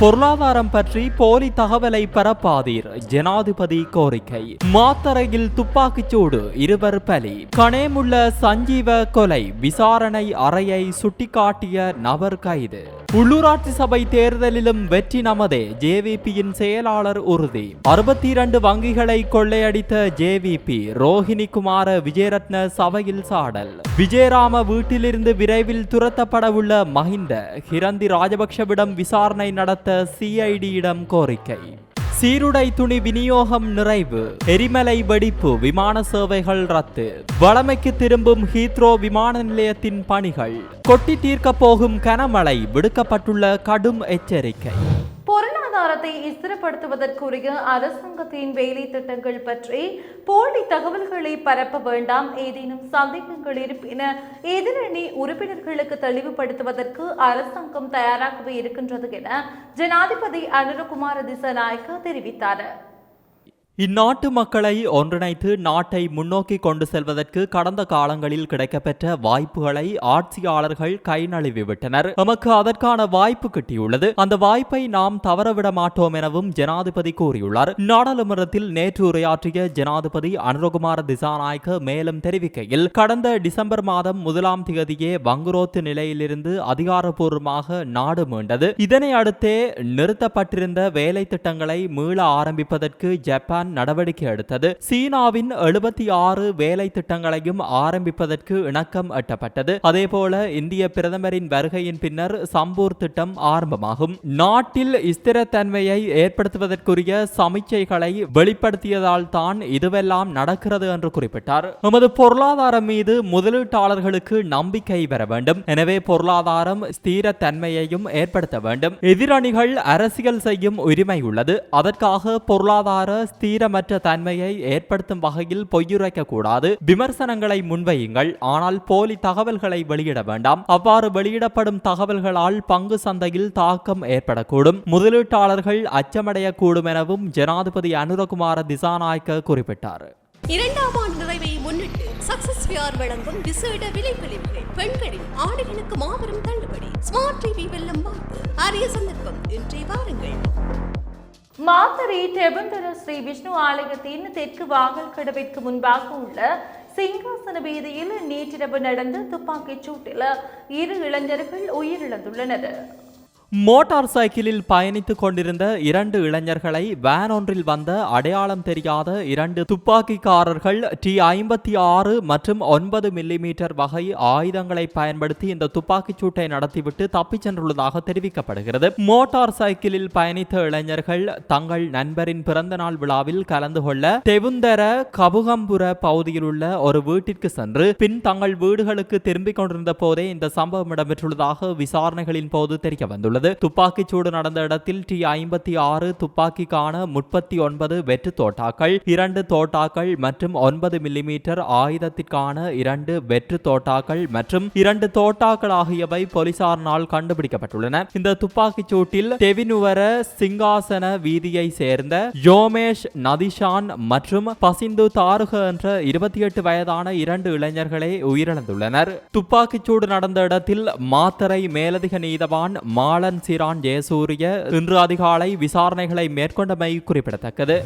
பொருளாதாரம் பற்றி போலி தகவலை பரப்பாதீர். ஜனாதிபதி கோரிக்கை. மாத்தரையில் துப்பாக்கிச்சூடு இருவர் பலி. கனேமுள்ள சஞ்சீவ கொலை விசாரணை அறையை சுட்டிக்காட்டிய நபர் கைது. உள்ளூராட்சி சபை தேர்தலிலும் வெற்றி நமதே ஜேவிபியின் செயலாளர் உறுதி. அறுபத்தி இரண்டு வங்கிகளை கொள்ளையடித்த ஜேவிபி ரோஹிணி குமார விஜயரத்ன சபையில் சாடல். விஜயராம வீட்டிலிருந்து விரைவில் துரத்தப்படவுள்ள மஹிந்த ஹிரந்தி ராஜபக்ஷவிடம் விசாரணை நடத்த சிஐடியிடம் கோரிக்கை. சீருடை துணி விநியோகம் நிறைவு. எரிமலை வெடிப்பு விமான சேவைகள் ரத்து. வளமைக்கு திரும்பும் ஹீத்ரோ விமான நிலையத்தின் பணிகள். கொட்டி தீர்க்கப் போகும் கனமழை விடுக்கப்பட்டுள்ள கடும் எச்சரிக்கை. பொருளாதாரத்தை ஸ்திரப்படுத்துவதற்குரிய அரசாங்கத்தின் வேலை திட்டங்கள் பற்றி போலி தகவல்களை பரப்ப வேண்டாம் ஏதேனும் சந்தேகங்கள் இருப்பின எதிரணி உறுப்பினர்களுக்கு தெளிவுபடுத்துவதற்கு அரசாங்கம் தயாராகவே இருக்கின்றது என ஜனாதிபதி அனுரகுமார திசநாயக்க தெரிவித்தார். இந்நாட்டு மக்களை ஒன்றிணைத்து நாட்டை முன்னோக்கி கொண்டு செல்வதற்கு கடந்த காலங்களில் கிடைக்கப்பெற்ற வாய்ப்புகளை ஆட்சியாளர்கள் கை நழுவிவிட்டனர் நமக்கு அதற்கான வாய்ப்பு கிட்டியுள்ளது. அந்த வாய்ப்பை நாம் தவறவிட மாட்டோம் எனவும் ஜனாதிபதி கூறியுள்ளார். நாடாளுமன்றத்தில் நேற்று உரையாற்றிய ஜனாதிபதி அனுரகுமார திசாநாயக்க மேலும் தெரிவிக்கையில் கடந்த டிசம்பர் மாதம் முதலாம் தேதியே வங்குரோத்து நிலையிலிருந்து அதிகாரப்பூர்வமாக நாடு மீண்டது. இதனை அடுத்தே நிறுத்தப்பட்டிருந்த வேலை திட்டங்களை மீள ஆரம்பிப்பதற்கு ஜப்பான் நடவடிக்கை எடுத்தது. சீனாவின் எழுபத்தி ஆறு வேலை திட்டங்களையும் ஆரம்பிப்பதற்கு இணக்கம் எட்டப்பட்டது. அதேபோல இந்திய பிரதமரின் வருகையின் பின்னர் சம்பூர் திட்டம் ஆரம்பமாகும். நாட்டில் ஸ்திரத்தன்மையை ஏற்படுத்துவதற்குரிய சமிச்சைகளை வெளிப்படுத்தியதால் தான் இதுவெல்லாம் நடக்கிறது என்று குறிப்பிட்டார். நமது பொருளாதாரம் மீது முதலீட்டாளர்களுக்கு நம்பிக்கை பெற வேண்டும். எனவே பொருளாதாரம் ஸ்திரத்தன்மையையும் ஏற்படுத்த வேண்டும். எதிரணிகள் அரசியல் செய்யும் உரிமை உள்ளது. அதற்காக பொருளாதார சீரமற்ற தன்மையை ஏற்படுத்தும் வகையில் பொய்யுரைக்க கூடாது விமர்சனங்களை முன்வையுங்கள். ஆனால் போலி தகவல்களை வெளியிட வேண்டாம். அவ்வாறு வெளியிடப்படும் தகவல்களால் பங்கு சந்தையில் தாக்கம் ஏற்படக்கூடும். முதலீட்டாளர்கள் அச்சமடையக்கூடும் எனவும் ஜனாதிபதி அனுரகுமார திசாநாயக்க குறிப்பிட்டார். இரண்டாம் ஆண்டு நிறைவை முன்னிட்டு சக்சஸ் வியார் வழங்கும் விசேட விலை கழிவுகள் பெண்களின் ஆடைகளுக்கு மாபெரும் தள்ளுபடி. ஸ்மார்ட் டிவி வெல்லம் வாய்ப்பு. அரிய சந்தர்ப்பம் இன்றைய மாத்தறை டெபந்தர ஸ்ரீ விஷ்ணு ஆலயத்தின் தெற்கு வாகல் கடவிற்கு முன்பாக உள்ள சிங்காசன வீதியில் நேற்றிரவு நடந்த துப்பாக்கிச் சூட்டில் இரு இளைஞர்கள் உயிரிழந்துள்ளனர். மோட்டார் சைக்கிளில் பயணித்துக் கொண்டிருந்த இரண்டு இளைஞர்களை வேன் ஒன்றில் வந்த அடையாளம் தெரியாத இரண்டு துப்பாக்கிக்காரர்கள் டி ஐம்பத்தி ஆறு மற்றும் ஒன்பது மில்லிமீட்டர் வகை ஆயுதங்களை பயன்படுத்தி இந்த துப்பாக்கிச் சூட்டை நடத்திவிட்டு தப்பிச் சென்றுள்ளதாக தெரிவிக்கப்படுகிறது. மோட்டார் சைக்கிளில் பயணித்த இளைஞர்கள் தங்கள் நண்பரின் பிறந்தநாள் விழாவில் கலந்து கொள்ள தெவுந்தர கபுகம்புர பகுதியில் உள்ள ஒரு வீட்டிற்கு சென்று பின் தங்கள் வீடுகளுக்கு திரும்பிக் கொண்டிருந்த போதே இந்த சம்பவம் இடம்பெற்றுள்ளதாக விசாரணைகளின் போது தெரிய வந்துள்ளது துப்பாக்கிச் துப்பாக்கிச்சூடு நடந்த இடத்தில் டி ஐம்பத்தி ஆறு துப்பாக்கிக்கான முப்பத்தி ஒன்பது வெற்று தோட்டாக்கள் இரண்டு தோட்டாக்கள் மற்றும் ஒன்பது மில்லிமீட்டர் ஆயுதத்திற்கான இரண்டு வெற்று தோட்டாக்கள் மற்றும் இரண்டு தோட்டாக்கள் ஆகியவை போலீசாரினால் கண்டுபிடிக்கப்பட்டுள்ளன. இந்த துப்பாக்கிச் சூட்டில் தெவினுவர சிங்காசன வீதியை சேர்ந்த யோமேஷ் நதிஷான் மற்றும் பசிந்து தாருக என்ற இருபத்தி எட்டு வயதான இரண்டு இளைஞர்களே உயிரிழந்துள்ளனர். துப்பாக்கிச்சூடு நடந்த இடத்தில் மாத்தரை மேலதிக நீதவான் மாலன் சிரான் ஜெயசூரிய இன்று அதிகாலை விசாரணைகளை மேற்கொண்டமை குறிப்பிடத்தக்கது.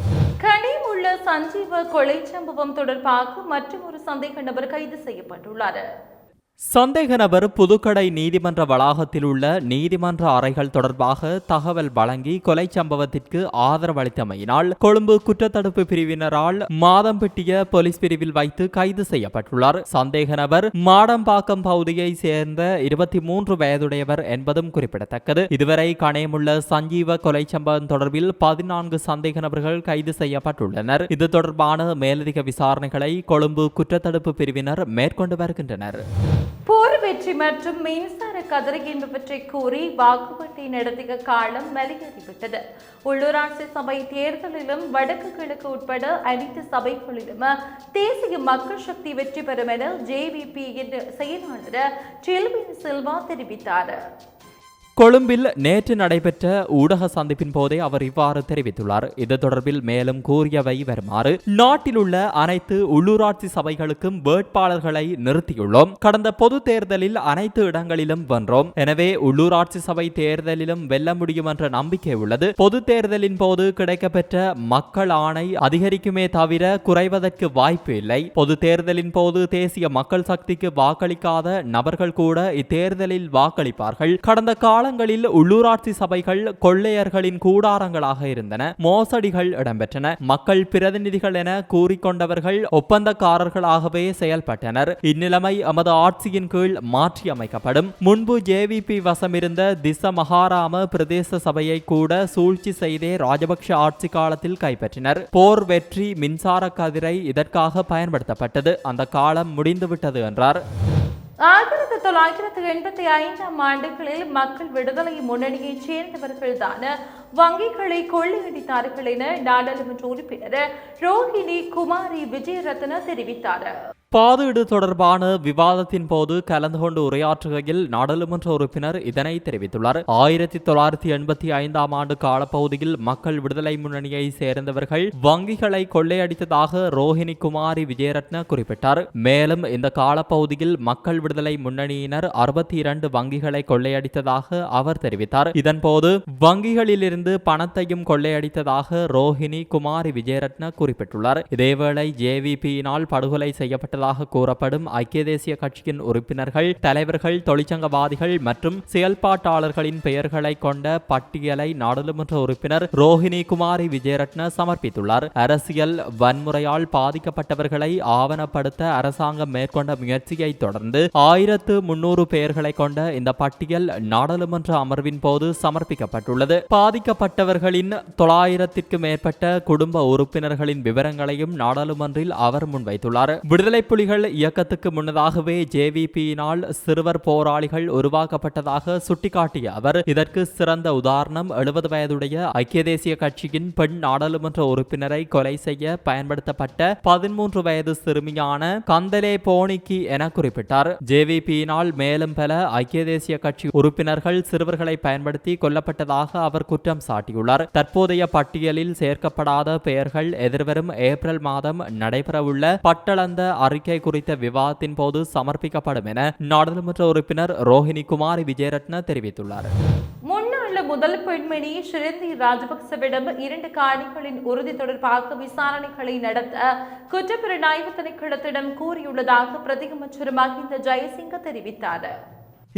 சஞ்சீவ கொலை சம்பவம் தொடர்பாக மற்றும் ஒரு சந்தேக நபர் கைது செய்யப்பட்டுள்ளார். சந்தேக நபர் புதுக்கடை நீதிமன்ற வளாகத்தில் உள்ள நீதிமன்ற அறைகள் தொடர்பாக தகவல் வழங்கி கொலை சம்பவத்திற்கு ஆதரவளித்தமையினால் கொழும்பு குற்றத்தடுப்பு பிரிவினரால் மாதம்பட்டிய போலீஸ் பிரிவில் வைத்து கைது செய்யப்பட்டுள்ளார். சந்தேக நபர் மாடம்பாக்கம் பகுதியை சேர்ந்த இருபத்தி மூன்று வயதுடையவர் என்பதும் குறிப்பிடத்தக்கது. இதுவரை கணையமுள்ள சஞ்சீவ கொலை சம்பவம் தொடர்பில் பதினான்கு சந்தேக நபர்கள் கைது செய்யப்பட்டுள்ளனர். இது தொடர்பான மேலதிக விசாரணைகளை கொழும்பு குற்றத்தடுப்பு பிரிவினர் மேற்கொண்டு வருகின்றனர். வெற்றி மற்றும் மின்சார கதிரை என்பவற்றை கூறி வாக்குப்பட்டி நடத்திய காலம் மலையேறிவிட்டது. உள்ளூராட்சி சபை தேர்தலிலும் வடக்கு கிழக்கு உட்பட அனைத்து சபைகளிலும் தேசிய மக்கள் சக்தி வெற்றி பெறும் என ஜேவிபி செயலாளர் செல்வின் சில்வா தெரிவித்தார். கொழும்பில் நேற்று நடைபெற்ற ஊடக சந்திப்பின் போதே அவர் இவ்வாறு தெரிவித்துள்ளார். இது தொடர்பில் மேலும் கூறியவை வருமாறு. நாட்டில் உள்ள அனைத்து உள்ளூராட்சி சபைகளுக்கும் வேட்பாளர்களை நிறுத்தியுள்ளோம். கடந்த பொது தேர்தலில் அனைத்து இடங்களிலும் வென்றோம். எனவே உள்ளூராட்சி சபை தேர்தலிலும் வெல்ல முடியும் என்ற நம்பிக்கை உள்ளது. பொது தேர்தலின் போது கிடைக்கப்பெற்ற மக்கள் ஆணை அதிகரிக்குமே தவிர குறைவதற்கு வாய்ப்பு இல்லை. பொது தேர்தலின் போது தேசிய மக்கள் சக்திக்கு வாக்களிக்காத நபர்கள் கூட இத்தேர்தலில் வாக்களிப்பார்கள். கடந்த கால காலங்களில் உள்ளூராட்சி சபைகள் கொள்ளையர்களின் கூடாரங்களாக இருந்தன. மோசடிகள் இடம்பெற்றன. மக்கள் பிரதிநிதிகள் என கூறிக்கொண்டவர்கள் ஒப்பந்தக்காரர்களாகவே செயல்பட்டனர். இந்நிலைமை எமது ஆட்சியின் கீழ் மாற்றியமைக்கப்படும். முன்பு ஜேவிபி வசமிருந்த திச மகாராம பிரதேச சபையை கூட சூழ்ச்சி செய்தே ராஜபக்ஷ ஆட்சி காலத்தில் கைப்பற்றினர். போர் வெற்றி மின்சார கதிரை இதற்காக பயன்படுத்தப்பட்டது. அந்த காலம் முடிந்துவிட்டது என்றார். ஆயிரத்தி தொள்ளாயிரத்தி எண்பத்தி ஐந்தாம் ஆண்டுகளில் மக்கள் விடுதலை முன்னணியைச் சேர்ந்தவர்கள்தான வங்கிகளை கொள்ளையடித்தார்கள் என நாடாளுமன்ற உறுப்பினர் ரோஹிணி குமாரி விஜயரத்ன தெரிவித்தார். பாதீடு தொடர்பான விவாதத்தின் போது கலந்து கொண்டு உரையாற்றுகையில் நாடாளுமன்ற உறுப்பினர் இதனை தெரிவித்துள்ளார். ஆயிரத்தி தொள்ளாயிரத்தி எண்பத்தி ஐந்தாம் ஆண்டு காலப்பகுதியில் மக்கள் விடுதலை முன்னணியை சேர்ந்தவர்கள் வங்கிகளை கொள்ளையடித்ததாக ரோஹிணி குமாரி விஜயரத்ன குறிப்பிட்டார். மேலும் இந்த காலப்பகுதியில் மக்கள் விடுதலை முன்னணியினர் அறுபத்தி இரண்டு வங்கிகளை கொள்ளையடித்ததாக அவர் தெரிவித்தார். இதன்போது வங்கிகளிலிருந்து பணத்தையும் கொள்ளையடித்ததாக ரோஹிணி குமாரி விஜயரத்ன குறிப்பிட்டுள்ளார். இதேவேளை ஜேவிபியினால் படுகொலை செய்யப்பட்ட செய்யப்பட்டதாக கூறப்படும் ஐக்கிய தேசிய கட்சியின் உறுப்பினர்கள் தலைவர்கள் தொழிற்சங்கவாதிகள் மற்றும் செயல்பாட்டாளர்களின் பெயர்களை கொண்ட பட்டியலை நாடாளுமன்ற உறுப்பினர் ரோஹிணி குமாரி விஜயரட்ன சமர்ப்பித்துள்ளார். அரசியல் வன்முறையால் பாதிக்கப்பட்டவர்களை ஆவணப்படுத்த அரசாங்கம் மேற்கொண்ட முயற்சியை தொடர்ந்து ஆயிரத்து முன்னூறு பெயர்களை கொண்ட இந்த பட்டியல் நாடாளுமன்ற அமர்வின் போது சமர்ப்பிக்கப்பட்டுள்ளது. பாதிக்கப்பட்டவர்களின் தொள்ளாயிரத்திற்கு மேற்பட்ட குடும்ப உறுப்பினர்களின் விவரங்களையும் நாடாளுமன்றில் அவர் முன்வைத்துள்ளார். விடுதலை புலிகள் இயக்கத்துக்கு முன்னதாகவே ஜேவிபியினால் சிறுவர் போராளிகள் உருவாக்கப்பட்டதாக சுட்டிக்காட்டிய அவர் இதற்கு சிறந்த உதாரணம் எழுபது வயதுடைய ஐக்கிய தேசிய கட்சியின் பெண் நாடாளுமன்ற உறுப்பினரை கொலை செய்ய பயன்படுத்தப்பட்ட பதிமூன்று வயது சிறுமியான கந்தலே போனிக்கி என குறிப்பிட்டார். ஜேவிபியினால் மேலும் பல ஐக்கிய தேசிய கட்சி உறுப்பினர்கள் சிறுவர்களை பயன்படுத்தி கொல்லப்பட்டதாக அவர் குற்றம் சாட்டியுள்ளார். தற்போதைய பட்டியலில் சேர்க்கப்படாத பெயர்கள் எதிர்வரும் ஏப்ரல் மாதம் நடைபெறவுள்ள பட்டளந்த அறிக்கை குறித்த விவாதத்தின் போது சமர்ப்பிக்கப்படும் என நாடாளுமன்ற உறுப்பினர் ரோஹிணி குமாரி விஜயரத்ன தெரிவித்துள்ளார். முன்னாள் முதல் பெண்மணி ஷிரந்தி ராஜபக்சவிடம் இரண்டு காணிகளின் உறுதி தொடர்பாக விசாரணைகளை நடத்த குற்றப்புலனாய்வு திணைக்களத்திடம் கூறியுள்ளதாக பிரதியமைச்சர் மஹிந்த ஜெயசிங்க தெரிவித்தார்.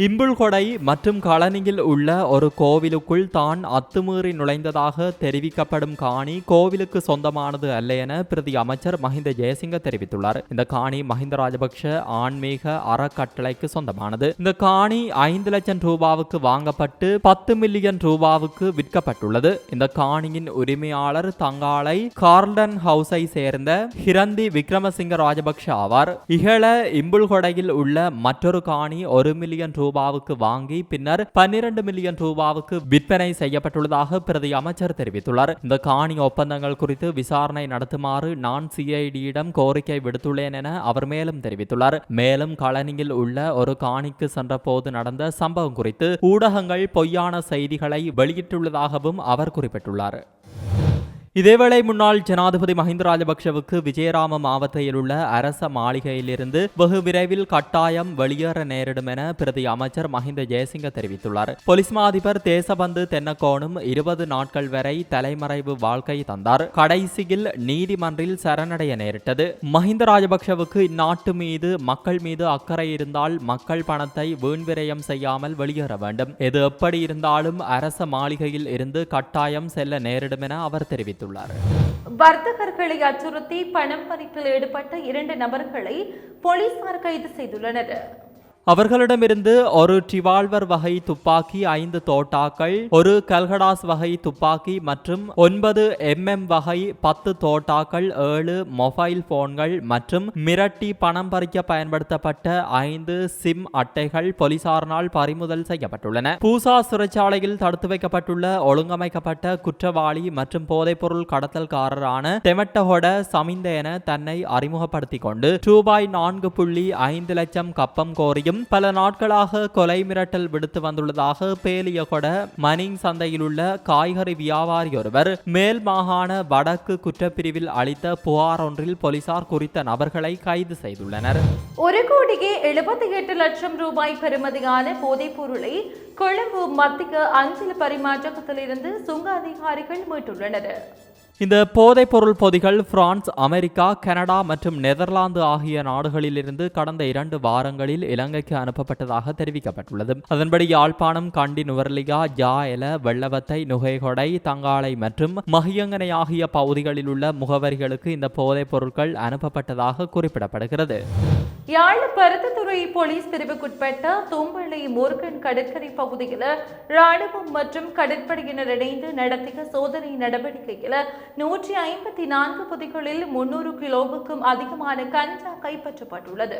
இம்புல்கொடை மற்றும் களனியில் உள்ள ஒரு கோவிலுக்குள் தான் அத்துமீறி நுழைந்ததாக தெரிவிக்கப்படும் காணி கோவிலுக்கு சொந்தமானது அல்ல என பிரதி அமைச்சர் மஹிந்த ஜெயசிங்க தெரிவித்துள்ளார். இந்த காணி மஹிந்த ராஜபக்ஷ ஆன்மீக அறக்கட்டளைக்கு சொந்தமானது. இந்த காணி ஐந்து லட்சம் ரூபாவுக்கு வாங்கப்பட்டு பத்து மில்லியன் ரூபாவுக்கு விற்கப்பட்டுள்ளது. இந்த காணியின் உரிமையாளர் தங்காலை கார்டன் ஹவுஸை சேர்ந்த ஹிரந்தி விக்ரமசிங்க ராஜபக்ஷ ஆவார். இகழ இம்புல்கொடையில் உள்ள மற்றொரு காணி ஒரு மில்லியன் ரூபாய் ரூபாவுக்கு வாங்கி பின்னர் பன்னிரண்டு மில்லியன் ரூபாவுக்கு விற்பனை செய்யப்பட்டுள்ளதாக பிரதி அமைச்சர் தெரிவித்துள்ளார். இந்த காணி ஒப்பந்தங்கள் குறித்து விசாரணை நடத்துமாறு நான் சிஐடியிடம் கோரிக்கை விடுத்துள்ளேன் என அவர் மேலும் தெரிவித்துள்ளார். மேலும் களனியில் உள்ள ஒரு காணிக்கு சென்ற போது நடந்த சம்பவம் குறித்து ஊடகங்கள் பொய்யான செய்திகளை வெளியிட்டுள்ளதாகவும் அவர் குறிப்பிட்டுள்ளார். இதேவேளை முன்னாள் ஜனாதிபதி மஹிந்த ராஜபக்ஷவுக்கு விஜயராம மாவட்டத்தில் உள்ள அரச மாளிகையிலிருந்து வெகு விரைவில் கட்டாயம் வெளியேற நேரிடும் என பிரதி அமைச்சர் மஹிந்த ஜெயசிங்க தெரிவித்துள்ளார். பொலிஸ் மா அதிபர் தேசபந்து தென்னக்கோனும் இருபது நாட்கள் வரை தலைமறைவு வாழ்க்கை தந்தார். கடைசியில் நீதிமன்றில் சரணடைய நேரிட்டது. மஹிந்த ராஜபக்ஷவுக்கு இந்நாட்டு மீது மக்கள் மீது அக்கறை இருந்தால் மக்கள் பணத்தை வீண்விரயம் செய்யாமல் வெளியேற வேண்டும். எது எப்படி இருந்தாலும் அரச மாளிகையில் இருந்து கட்டாயம் செல்ல நேரிடும் என அவர் தெரிவித்தார் தெரிவித்துள்ளார். வர்த்தகர்களை அச்சுறுத்தி பணம் பறிப்பில் ஈடுபட்ட இரண்டு நபர்களை போலீசார் கைது செய்துள்ளனர். அவர்களிடமிருந்து ஒரு டிவால்வர் வகை துப்பாக்கி ஐந்து தோட்டாக்கள் ஒரு கல்கடாஸ் வகை துப்பாக்கி மற்றும் ஒன்பது எம்எம் வகை பத்து தோட்டாக்கள் ஏழு மொபைல் போன்கள் மற்றும் மிரட்டி பணம் பறிக்க பயன்படுத்தப்பட்ட ஐந்து சிம் அட்டைகள் போலீசாரினால் பறிமுதல் செய்யப்பட்டுள்ளன. பூசா சிறைச்சாலையில் தடுத்து வைக்கப்பட்டுள்ள ஒழுங்கமைக்கப்பட்ட குற்றவாளி மற்றும் போதைப்பொருள் கடத்தல்காரரான தெமட்டஹொட சமிந்த என தன்னை அறிமுகப்படுத்திக் கொண்டு ரூபாய் நான்கு புள்ளி ஐந்து லட்சம் கப்பம் கோரியும் இருவரையும் பல நாட்களாக கொலை மிரட்டல் விடுத்து வந்துள்ளதாக பேலியகொட மனிங் சந்தையில் உள்ள காய்கறி வியாபாரி ஒருவர் மேல் மாகாண வடக்கு குற்றப்பிரிவில் அளித்த புகார் ஒன்றில் போலீசார் குறித்த நபர்களை கைது செய்துள்ளனர். ஒரு கோடியே எழுபத்தி எட்டு லட்சம் ரூபாய் பெறுமதியான போதைப் பொருளை கொழும்பு மத்திய அஞ்சல் பரிமாற்றத்திலிருந்து சுங்க அதிகாரிகள் மீட்டுள்ளனர். இந்த போதைப்பொருள் பொதிகள் பிரான்ஸ் அமெரிக்கா கனடா மற்றும் நெதர்லாந்து ஆகிய நாடுகளிலிருந்து கடந்த இரண்டு வாரங்களில் இலங்கைக்கு அனுப்பப்பட்டதாக தெரிவிக்கப்பட்டுள்ளது. அதன்படி யாழ்ப்பாணம் கண்டி நுவர்லிகா ஜா எல வெள்ளவத்தை நுகைகொடை தங்காலை மற்றும் மகியங்கனை ஆகிய பகுதிகளில் உள்ள முகவரிகளுக்கு இந்த போதைப் பொருட்கள் அனுப்பப்பட்டதாக குறிப்பிடப்படுகிறது. யாழ் பருத்தித்துறை போலீஸ் பிரிவுக்குட்பட்ட தூம்பளை முருகன் கடற்கரை பகுதியில் ராணுவம் மற்றும் கடற்படையினர் இணைந்து நடத்திய சோதனை நடவடிக்கையில் நூற்றி ஐம்பத்தி நான்கு பகுதிகளில் முன்னூறு கிலோவுக்கும் அதிகமான கஞ்சா கைப்பற்றப்பட்டுள்ளது.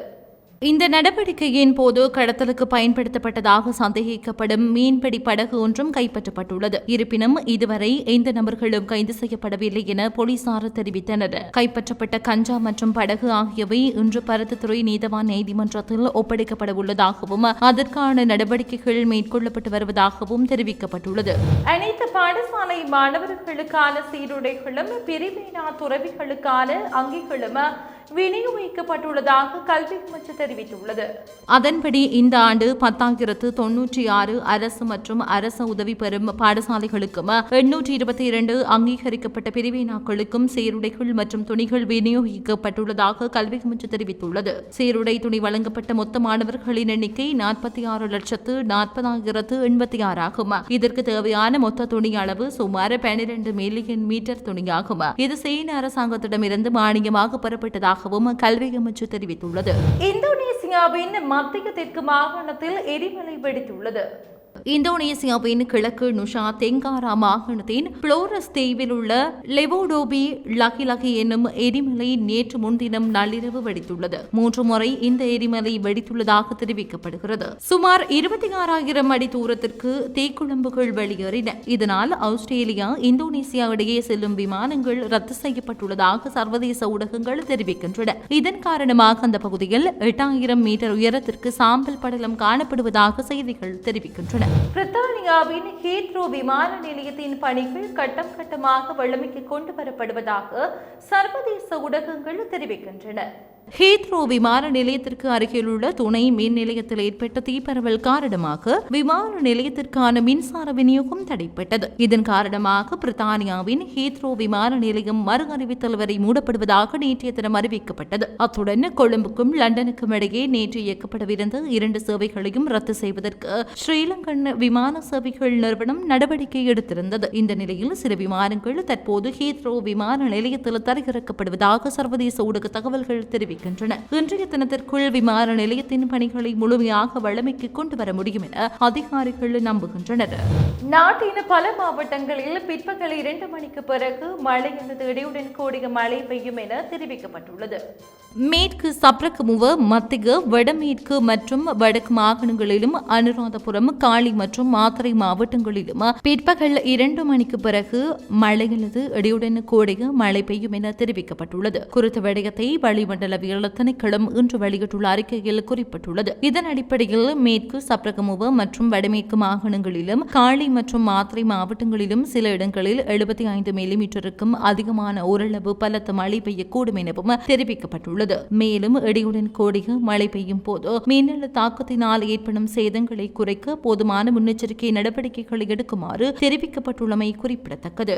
இந்த நடவடிக்கையின் போது கடத்தலுக்கு பயன்படுத்தப்பட்டதாக சந்தேகிக்கப்படும் மீன்பிடி படகு ஒன்றும் கைப்பற்றப்பட்டுள்ளது. இருப்பினும் இதுவரை எந்த நபர்களும் கைது செய்யப்படவில்லை என போலீசார் தெரிவித்தனர். கைப்பற்றப்பட்ட கஞ்சா மற்றும் படகு ஆகியவை இன்று பருத்துத்துறை நீதவான் நீதிமன்றத்தில் ஒப்படைக்கப்பட உள்ளதாகவும் அதற்கான நடவடிக்கைகள் மேற்கொள்ளப்பட்டு வருவதாகவும் தெரிவிக்கப்பட்டுள்ளது. அனைத்து பாடசாலை மாணவர்களுக்கான சீருடைகளும் பிரிவினா துறவிகளுக்கான அங்கிகளும் விநியோகிக்கப்பட்டுள்ளதாக கல்வி அமைச்சர் தெரிவித்துள்ளது அதன்படி இந்த ஆண்டு பத்தாயிரத்து தொன்னூற்றி ஆறு அரசு மற்றும் அரச உதவி பெறும் பாடசாலைகளுக்கும் எண்ணூற்றி இருபத்தி இரண்டு அங்கீகரிக்கப்பட்ட பிரிவினாக்களுக்கும் சீருடைகள் மற்றும் துணிகள் விநியோகிக்கப்பட்டுள்ளதாக கல்வி அமைச்சு தெரிவித்துள்ளது. சீருடை துணி வழங்கப்பட்ட மொத்த மாணவர்களின் எண்ணிக்கை நாற்பத்தி ஆறு லட்சத்து நாற்பதாயிரத்து எண்பத்தி ஆறு ஆகும் இதற்கு தேவையான மொத்த துணி அளவு சுமார் பன்னிரண்டு மில்லியன் மீட்டர் துணியாகும். இது சீன அரசாங்கத்திடமிருந்து மானியமாக பெறப்பட்டதாகவும் கல்வி அமைச்சு தெரிவித்துள்ளது. இந்தோனேசியாவின் மத்திய தெற்கு மாகாணத்தில் எரிமலை வெடித்துள்ளது. இந்தோனேசியாவின் கிழக்கு நுஷா தெங்காரா மாகாணத்தின் புளோரஸ் தீவில் உள்ள லெவோடோபி லகி லகி என்னும் எரிமலை நேற்று முன்தினம் நள்ளிரவு வெடித்துள்ளது. மூன்று முறை இந்த எரிமலை வெடித்துள்ளதாக தெரிவிக்கப்படுகிறது. சுமார் இருபத்தி ஆறாயிரம் அடி தூரத்திற்கு தீக்குழம்புகள் வெளியேறின. இதனால் ஆஸ்திரேலியா இந்தோனேசியா இடையே செல்லும் விமானங்கள் ரத்து செய்யப்பட்டுள்ளதாக சர்வதேச ஊடகங்கள் தெரிவிக்கின்றன. இதன் காரணமாக அந்த பகுதியில் எட்டாயிரம் மீட்டர் உயரத்திற்கு சாம்பல் படலம் காணப்படுவதாக செய்திகள் தெரிவிக்கின்றன. பிரித்தானியாவின் ஹீத்ரோ விமான நிலையத்தின் பணிகள் கட்டம் கட்டமாக வல்லமைக்கு கொண்டு வரப்படுவதாக சர்வதேச ஊடகங்கள் தெரிவிக்கின்றன. ஹீத்ரோ விமான நிலையத்திற்கு அருகிலுள்ள துணை மின் நிலையத்தில் ஏற்பட்ட தீப்பரவல் காரணமாக விமான நிலையத்திற்கான மின்சார விநியோகம் தடைப்பட்டது. இதன் காரணமாக பிரித்தானியாவின் ஹீத்ரோ விமான நிலையம் மறு அறிவித்தல் வரை மூடப்படுவதாக நேற்றைய தினம் அறிவிக்கப்பட்டது. அத்துடன் கொழும்புக்கும் லண்டனுக்கும் இடையே நேற்று இயக்கப்படவிருந்த இரண்டு சேவைகளையும் ரத்து செய்வதற்கு ஸ்ரீலங்கன் விமான சேவைகள் நிறுவனம் நடவடிக்கை எடுத்திருந்தது. இந்த நிலையில் சில விமானங்கள் தற்போது ஹீத்ரோ விமான நிலையத்தில் தரையிறக்கப்படுவதாக சர்வதேச ஊடக தகவல்கள் தெரிவிக்கின்றன இன்றைய தினத்திற்குள் விமான நிலையத்தின் பணிகளை முழுமையாக வழமைக்கு கொண்டு வர முடியும் என அதிகாரிகள் நம்புகின்றனர். நாட்டின் பல மாவட்டங்களில் பிற்பகல் இரண்டு மணிக்கு பிறகு மழை அல்லது இடியுடன் கூடிய மழை பெய்யும் என தெரிவிக்கப்பட்டுள்ளது. மேற்கு சப்ரகமுவ மத்திய வடமேற்கு மற்றும் வடக்கு மாகாணங்களிலும் அனுராதபுரம் காளி மற்றும் மாத்தறை மாவட்டங்களிலும் பிற்பகல் இரண்டு மணிக்கு பிறகு மழை அல்லது இடியுடன் கூடிய மழை பெய்யும் என தெரிவிக்கப்பட்டுள்ளது. குறித்த விடயத்தை வளிமண்டலவியல் திணைக்களம் இன்று வெளியிட்டுள்ள அறிக்கையில் குறிப்பிட்டுள்ளது. இதன் அடிப்படையில் மேற்கு சப்ரகமுவ மற்றும் வடமேற்கு மாகாணங்களிலும் காளி மற்றும் மாத்திரை மாவட்டங்களிலும் சில இடங்களில் எழுபத்தி ஐந்து மில்லிமீட்டருக்கும் அதிகமான ஓரளவு பலத்த மழை பெய்யக்கூடும் எனவும் தெரிவிக்கப்பட்டுள்ளது. மேலும் இடியுடன் கூடிய மழை பெய்யும் போது மின்னல் தாக்கத்தினால் ஏற்படும் சேதங்களை குறைக்க போதுமான முன்னெச்சரிக்கை நடவடிக்கைகளை எடுக்குமாறு தெரிவிக்கப்பட்டுள்ளமை குறிப்பிடத்தக்கது.